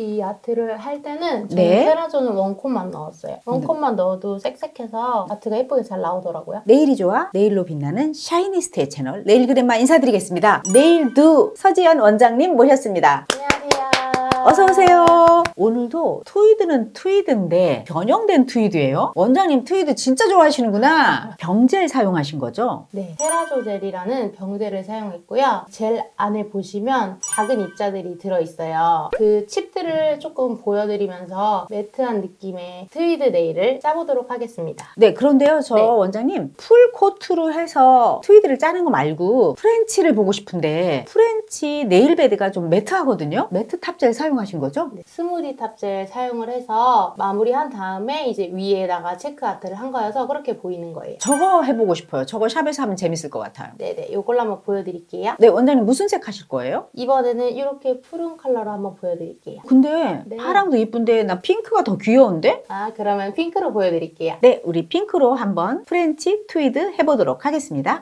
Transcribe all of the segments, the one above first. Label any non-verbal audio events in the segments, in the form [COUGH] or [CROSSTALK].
이 아트를 할 때는 저는 네. 테라존은 원콧만 넣었어요. 원콧만 넣어도 색색해서 아트가 예쁘게 잘 나오더라고요. 내일이 좋아 내일로 빛나는 샤이니스트의 채널 내일 그랜마 인사드리겠습니다. 내일도 서지연 원장님 모셨습니다. 안녕하세요. 어서 오세요. 오늘도 트위드는 트위드인데 변형된 트위드예요. 원장님 트위드 진짜 좋아하시는구나. 병젤 사용하신 거죠? 네, 테라조 젤이라는 병제를 사용했고요. 젤 안에 보시면 작은 입자들이 들어있어요. 그 칩 들을 조금 보여드리면서 매트한 느낌의 트위드 네일을 짜보도록 하겠습니다. 네, 그런데요, 저 네. 원장님 풀 코트로 해서 트위드를 짜는 거 말고 프렌치를 보고 싶은데 프렌치 네일 베드가 좀 매트하거든요. 매트 탑젤 사용하신 거죠? 네, 스무디 탑젤 사용을 해서 마무리한 다음에 이제 위에다가 체크 아트를 한 거여서 그렇게 보이는 거예요. 저거 해보고 싶어요. 저거 샵에서 하면 재밌을 것 같아요. 네네, 이걸로 한번 보여드릴게요. 네, 원장님 무슨 색 하실 거예요? 이번에는 이렇게 푸른 컬러로 한번 보여드릴게요. 근데 네. 파랑도 이쁜데 나 핑크가 더 귀여운데? 아, 그러면 핑크로 보여드릴게요. 네, 우리 핑크로 한번 프렌치 트위드 해보도록 하겠습니다.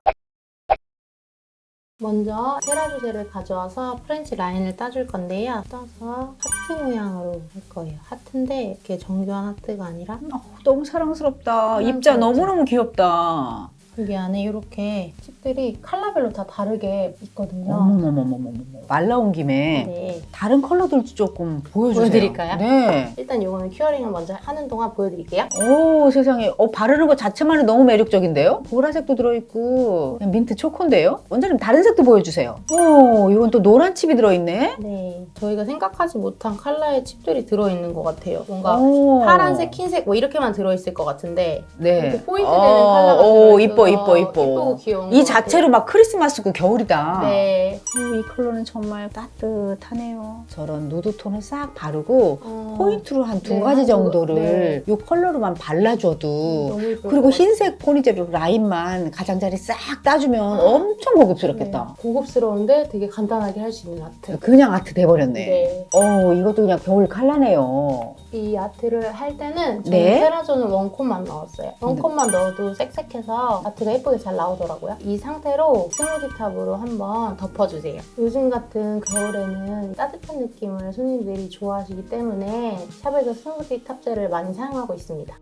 먼저 테라조제를 가져와서 프렌치 라인을 따줄 건데요. 따서 하트 모양으로 할 거예요. 하트인데 이렇게 정교한 하트가 아니라 어, 너무 사랑스럽다. 음, 입자. 너무너무 귀엽다. 여기 안에 이렇게 칩들이 컬러별로 다 다르게 있거든요. 어머머머머머머. 말 나온 김에 네. 다른 컬러들도 조금 보여주세요. 보여드릴까요? 네. 일단 이거는 큐어링을 먼저 하는 동안 보여드릴게요. 오 세상에 어, 바르는 것 자체만으로 너무 매력적인데요? 보라색도 들어있고 그냥 민트 초코인데요? 원장님 다른 색도 보여주세요. 오 이건 또 노란 칩이 들어있네. 네. 저희가 생각하지 못한 컬러의 칩들이 들어있는 것 같아요. 뭔가 오. 파란색, 흰색 뭐 이렇게만 들어있을 것 같은데 네. 이렇게 포인트 되는 컬러가 오 들어있어서 이뻐 이뻐 이뻐. 이쁘고 귀여운 이 것 자체로 막 크리스마스고 겨울이다. 같아요. 네. 오, 이 컬러는 정말 따뜻하네요. 저런 누드 톤을 싹 바르고 어, 포인트로 한 두 네, 가지 한 두- 정도를 이 컬러로만 발라줘도 너무 예쁠 그리고 것. 흰색 포니테로 라인만 가장자리 싹 따주면 엄청 고급스럽겠다. 네. 고급스러운데 되게 간단하게 할 수 있는 아트. 그냥 아트 돼버렸네. 네. 어, 이것도 그냥 겨울 칼라네요. 이 아트를 할 때는 저는 네. 테라존은 원콧만 넣었어요. 원콧만 넣어도 색색해서 아트 가 예쁘게 잘 나오더라고요. 이 상태로 스무디 탑으로 한번 덮어주세요. 요즘 같은 겨울에는 따뜻한 느낌을 손님들이 좋아하시기 때문에 샵에서 스무디 탑 젤을 많이 사용하고 있습니다.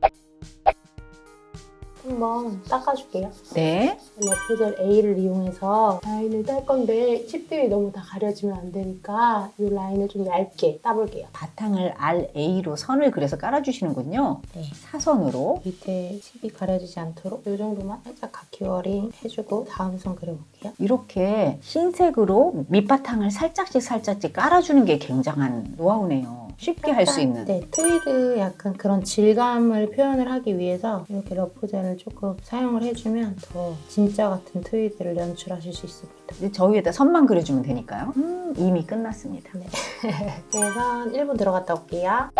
한번 닦아줄게요. 네. 러프젤 A를 이용해서 라인을 딸 건데 칩들이 너무 다 가려지면 안 되니까 이 라인을 좀 얇게 따볼게요. 바탕을 RA로 선을 그려서 깔아주시는군요. 네. 사선으로. 밑에 칩이 가려지지 않도록 이 정도만 살짝 가키워링 해주고 다음 선 그려볼게요. 이렇게 흰색으로 밑바탕을 살짝씩 살짝씩 깔아주는 게 굉장한 노하우네요. 쉽게 할 수 있는. 네, 트위드 약간 그런 질감을 표현을 하기 위해서 이렇게 러프젤을 조금 사용을 해주면 더 진짜 같은 트위드를 연출하실 수 있습니다. 이제 저 위에다 선만 그려주면 되니까요. 음, 이미 끝났습니다. [LAUGHS] 그래서 1분 들어갔다 올게요.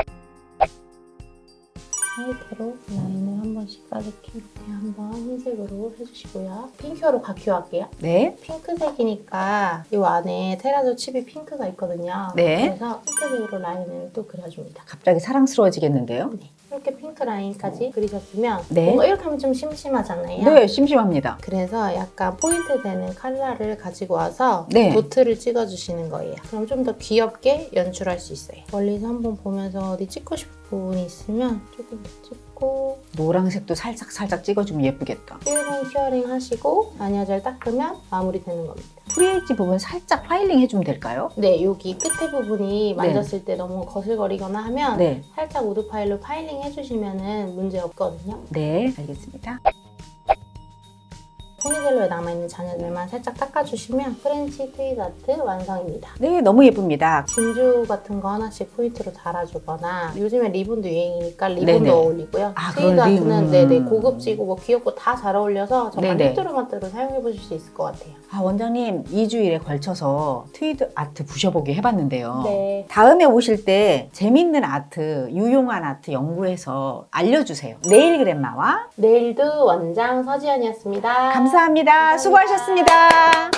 사이드로 라인을 한 번씩 가득히 이렇게 한번 흰색으로 해주시고요. 핑크로 가큐할게요. 네. 핑크색이니까 이 안에 테라조 칩이 핑크가 있거든요. 네. 그래서 핑크색으로 라인을 또 그려줍니다. 갑자기 사랑스러워지겠는데요? 네. 이렇게 핑크 라인까지 그리셨으면 네. 뭔가 이렇게 하면 좀 심심하잖아요. 네, 심심합니다. 그래서 약간 포인트 되는 컬러를 가지고 와서 네. 도트를 찍어주시는 거예요. 그럼 좀 더 귀엽게 연출할 수 있어요. 멀리서 한번 보면서 어디 찍고 싶은 부분이 있으면 조금 더 찍고 노란색도 살짝 살짝 찍어주면 예쁘겠다. 1분 큐어링 하시고 마녀젤 닦으면 마무리 되는 겁니다. 프리에지 부분 살짝 파일링 해주면 될까요? 네, 여기 끝에 부분이 만졌을 때 너무 거슬거리거나 하면 네. 살짝 우드 파일로 파일링 해주시면 문제 없거든요. 네, 알겠습니다. 포니젤로에 남아있는 잔여들만 살짝 닦아주시면 프렌치 트윗 아트 완성입니다. 네, 너무 예쁩니다. 진주 같은 거 하나씩 포인트로 달아주거나 요즘에 리본도 유행이니까 리본도 네네. 어울리고요. 아, 트윗 그런 리- 아트는 음. 네네 고급지고 뭐 귀엽고 다 잘 어울려서 정말 네네. 휘뚜루마뚜루 사용해 보실 수 있을 것 같아요. 아, 원장님 2주일에 걸쳐서 트위드 아트 부셔보기 해봤는데요. 네. 다음에 오실 때 재밌는 아트, 유용한 아트 연구해서 알려주세요. 네일 그랜마와 내일도 원장 서지연이었습니다. 감사합니다. 감사합니다. 수고하셨습니다.